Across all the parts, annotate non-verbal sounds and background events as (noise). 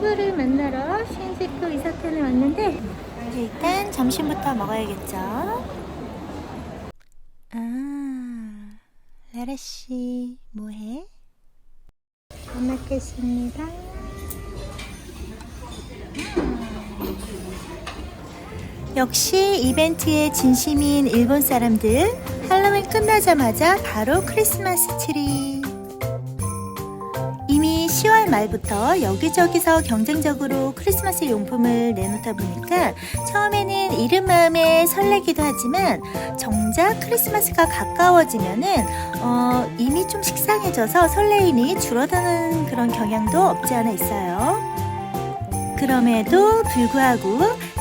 친구를 만나러 신세코 이사탄에 왔는데 일단 점심부터 먹어야겠죠. 아, 라라 씨 뭐해? 잘 먹겠습니다. 역시 이벤트의 진심인 일본 사람들 할로윈 끝나자마자 바로 크리스마스 트리 10월 말부터 여기저기서 경쟁적으로 크리스마스 용품을 내놓다 보니까 처음에는 이른 마음에 설레기도 하지만 정작 크리스마스가 가까워지면은 어, 이미 좀 식상해져서 설레임이 줄어드는 그런 경향도 없지 않아 있어요. 그럼에도 불구하고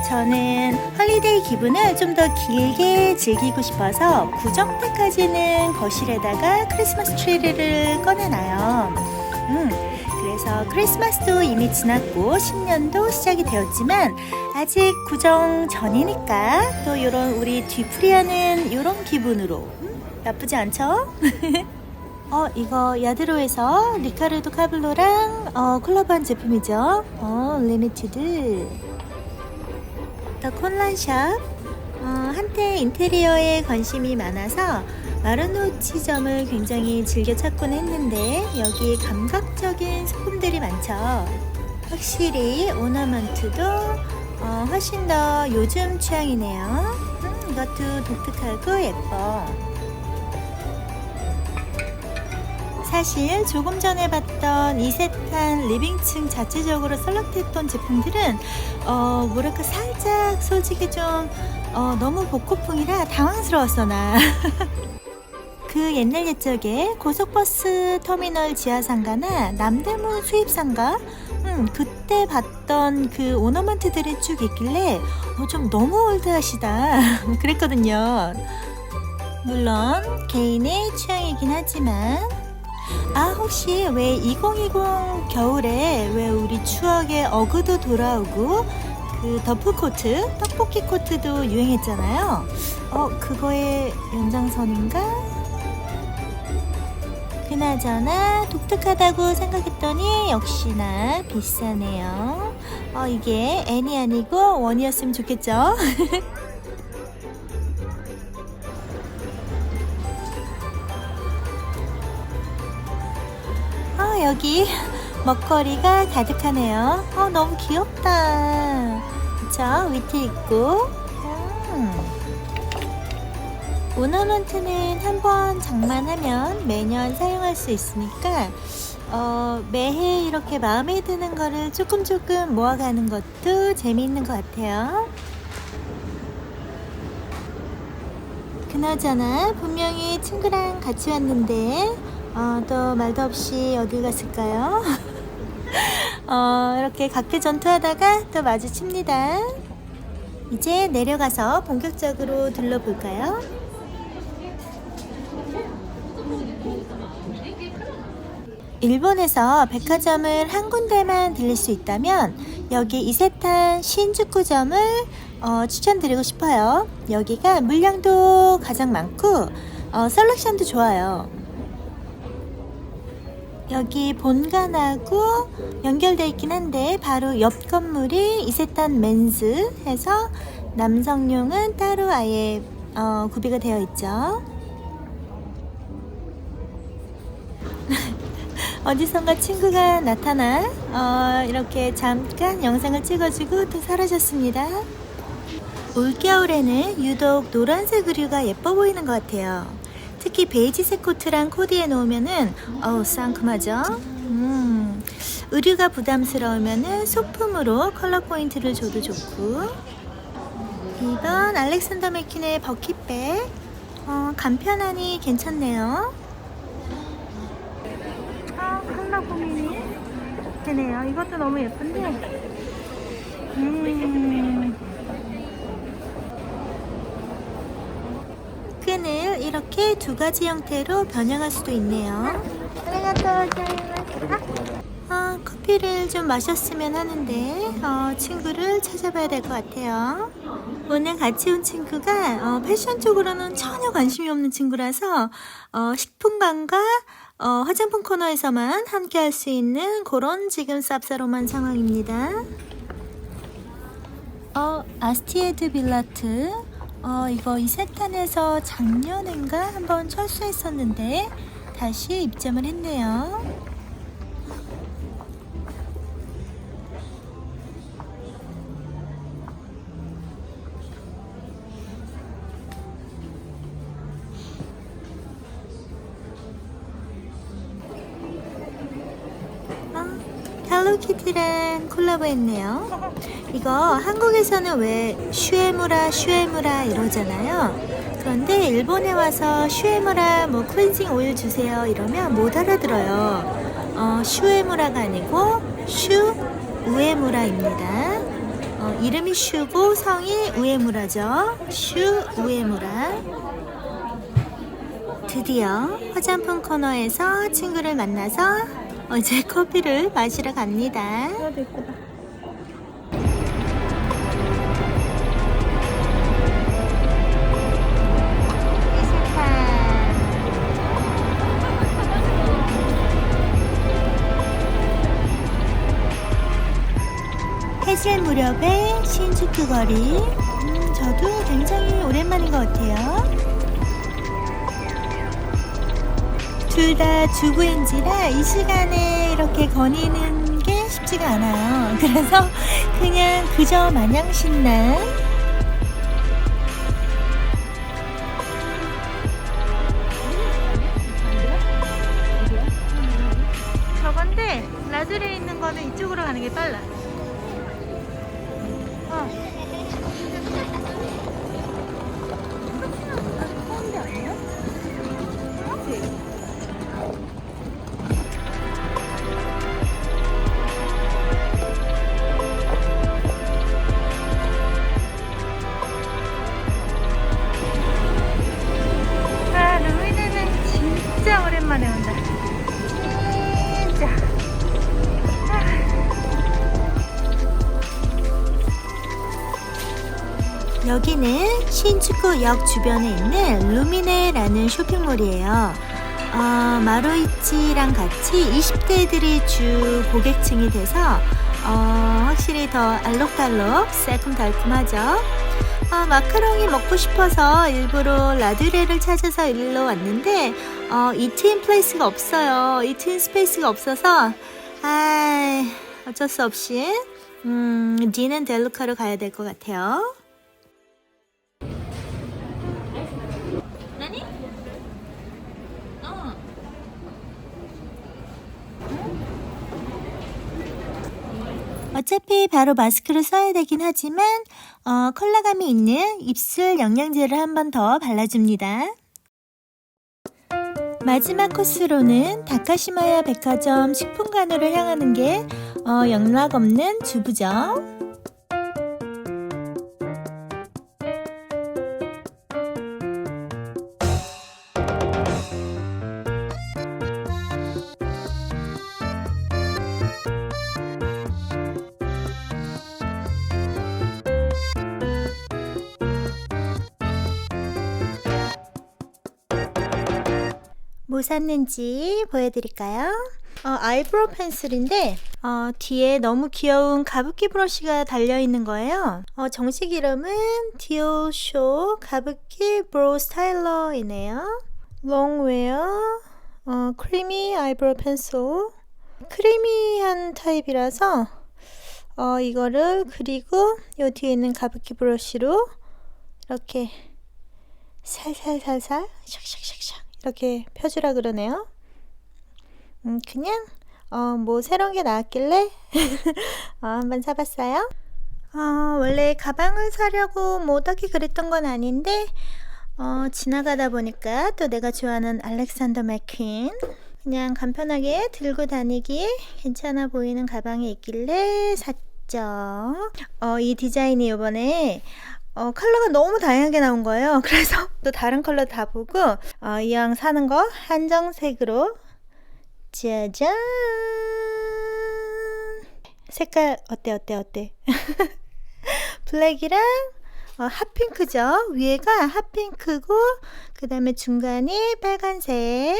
저는 헐리데이 기분을 좀 더 길게 즐기고 싶어서 구정 때까지는 거실에다가 크리스마스 트리를 꺼내놔요. 음, 그래서 크리스마스도 이미 지났고 신년도 시작이 되었지만 아직 구정 전이니까 또 이런 우리 뒤풀이하는 이런 기분으로 음, 나쁘지 않죠? (laughs) 어 이거 야드로에서 리카르도 카블로랑 어 콜라보한 제품이죠. 어 리미티드 더 콘란샵 어, 한때 인테리어에 관심이 많아서 마르노치점을 굉장히 즐겨 찾곤 했는데 여기 감각적인 소품들이 많죠. 확실히 오너먼트도 어, 훨씬 더 요즘 취향이네요. 음, 이것도 독특하고 예뻐. 사실 조금 전에 봤던 이세탄 리빙층 자체적으로 썰렁했던 제품들은 어 뭐랄까 살짝 솔직히 좀 어, 너무 복고풍이라 당황스러웠어 나. (laughs) 그 옛날 옛적에 고속버스 터미널 지하상가나 남대문 수입상가 음, 그때 봤던 그 오너먼트들이 쭉 있길래 어, 좀 너무 올드하시다 (laughs) 그랬거든요. 물론 개인의 취향이긴 하지만 아 혹시 왜 2020 겨울에 왜 우리 추억의 어그도 돌아오고 그 더프 코트 떡볶이 코트도 유행했잖아요. 어 그거의 연장선인가? 그나저나 독특하다고 생각했더니 역시나 비싸네요. 어 이게 N이 아니고 원이었으면 좋겠죠? 아, (laughs) 여기 먹거리가 가득하네요. 어, 너무 귀엽다. 그쵸? 위트 있고. 음. 오너먼트는 한 번 장만하면 매년 사용할 수 있으니까 어, 매해 이렇게 마음에 드는 거를 조금 조금 모아가는 것도 재미있는 것 같아요. 그나저나 분명히 친구랑 같이 왔는데 어, 또 말도 없이 어딜 갔을까요? (laughs) 어, 이렇게 각계 전투하다가 또 마주칩니다. 이제 내려가서 본격적으로 둘러볼까요? 일본에서 백화점을 한 군데만 들릴 수 있다면 여기 이세탄 신주쿠점을 어, 추천드리고 싶어요. 여기가 물량도 가장 많고 어, 셀렉션도 좋아요. 여기 본관하고 연결되어 있긴 한데 바로 옆 건물이 이세탄 맨즈 해서 남성용은 따로 아예 어, 구비가 되어 있죠. 어디선가 친구가 나타나 어, 이렇게 잠깐 영상을 찍어주고 또 사라졌습니다. 올겨울에는 유독 노란색 의류가 예뻐 보이는 것 같아요. 특히 베이지색 코트랑 코디해 놓으면은 어우 상큼하죠. 음, 의류가 부담스러우면은 소품으로 컬러 포인트를 줘도 좋고. 이번 알렉산더 맥퀸의 버킷백 어, 간편하니 괜찮네요. 아, 컬러 고민이 되네요. 이것도 너무 예쁜데. 음. 끈을 이렇게 두 가지 형태로 변형할 수도 있네요. 아, 커피를 좀 마셨으면 하는데 어, 친구를 찾아봐야 될 것 같아요. 오늘 같이 온 친구가 어, 패션 쪽으로는 전혀 관심이 없는 친구라서 어, 식품관과 어, 화장품 코너에서만 함께 할 수 있는 그런 지금 쌉싸름한 상황입니다. 어, 아스티에드 빌라트. 어, 이거 이세탄에서 작년인가 한번 철수했었는데 다시 입점을 했네요. 헬로키티랑 콜라보했네요. 이거 한국에서는 왜 슈에무라 슈에무라 이러잖아요. 그런데 일본에 와서 슈에무라 뭐 클렌징 오일 주세요 이러면 못 알아들어요. 어, 슈에무라가 아니고 슈 우에무라입니다. 어, 이름이 슈고 성이 우에무라죠. 슈 우에무라. 드디어 화장품 코너에서 친구를 만나서 어제 커피를 마시러 갑니다. 해질 무렵의 신주쿠 거리. 음, 저도 굉장히 오랜만인 것 같아요. 둘 다 주부인지라 이 시간에 이렇게 거니는 게 쉽지가 않아요. (laughs) 그래서 그냥 그저 마냥 신난 여기는 신주쿠역 주변에 있는 루미네라는 쇼핑몰이에요. 어, 마루이치랑 같이 20대들이 주 고객층이 돼서 어, 확실히 더 알록달록 새콤달콤하죠. 어, 마카롱이 먹고 싶어서 일부러 라드레를 찾아서 일로 왔는데 어, 이트인 플레이스가 없어요. 이트인 스페이스가 없어서 아 어쩔 수 없이 음, 디는 델루카로 가야 될 것 같아요. 어차피 바로 마스크를 써야 되긴 하지만 어, 컬러감이 있는 입술 영양제를 한 번 더 발라줍니다. 마지막 코스로는 다카시마야 백화점 식품관으로 향하는 게 어, 영락 없는 주부죠. 뭐 샀는지 보여드릴까요? 어, 아이브로우 펜슬인데 어, 뒤에 너무 귀여운 가부키 브러쉬가 달려있는 거예요. 어, 정식 이름은 디오쇼 가부키 브로우 스타일러이네요. 롱웨어 어, 크리미 아이브로우 펜슬 크리미한 타입이라서 어, 이거를 그리고 요 뒤에 있는 가부키 브러쉬로 이렇게 살살살살 샥샥샥샥 이렇게 펴주라 그러네요. 음, 그냥 어, 뭐 새로운 게 나왔길래 (laughs) 어, 한번 사봤어요. 어, 원래 가방을 사려고 뭐 딱히 그랬던 건 아닌데 어, 지나가다 보니까 또 내가 좋아하는 알렉산더 맥퀸 그냥 간편하게 들고 다니기 괜찮아 보이는 가방이 있길래 샀죠. 어, 이 디자인이 이번에 어, 컬러가 너무 다양하게 나온 거예요. (laughs) 그래서 또 다른 컬러 다 보고 어, 이왕 사는 거 한정색으로. 짜잔! 색깔 어때 어때 어때? (laughs) 블랙이랑 어, 핫핑크죠? 위에가 핫핑크고 그 다음에 중간이 빨간색.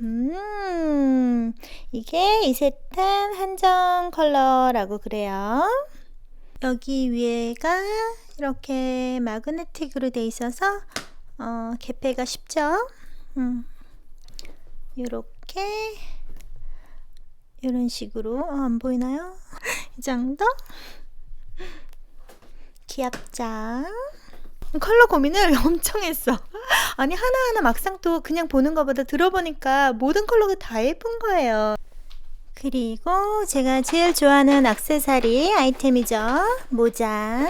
음, 이게 이세탄 한정 컬러라고 그래요. 여기 위에가 이렇게 마그네틱으로 돼 있어서 어, 개폐가 쉽죠. 음, 이렇게 이런 식으로 어, 안 보이나요? (laughs) 이 정도? 귀엽죠? 컬러 고민을 (laughs) 엄청 했어. 아니 하나하나 막상 또 그냥 보는 것보다 들어보니까 모든 컬러가 다 예쁜 거예요. 그리고 제가 제일 좋아하는 악세사리 아이템이죠. 모자.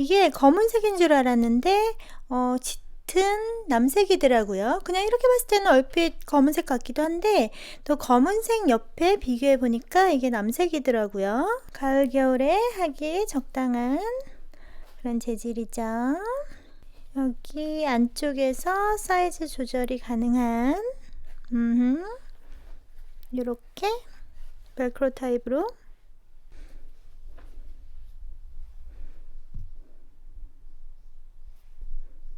이게 검은색인 줄 알았는데 어, 짙은 남색이더라고요. 그냥 이렇게 봤을 때는 얼핏 검은색 같기도 한데 또 검은색 옆에 비교해 보니까 이게 남색이더라고요. 가을 겨울에 하기 적당한 그런 재질이죠. 여기 안쪽에서 사이즈 조절이 가능한 음, 이렇게 벨크로 타입으로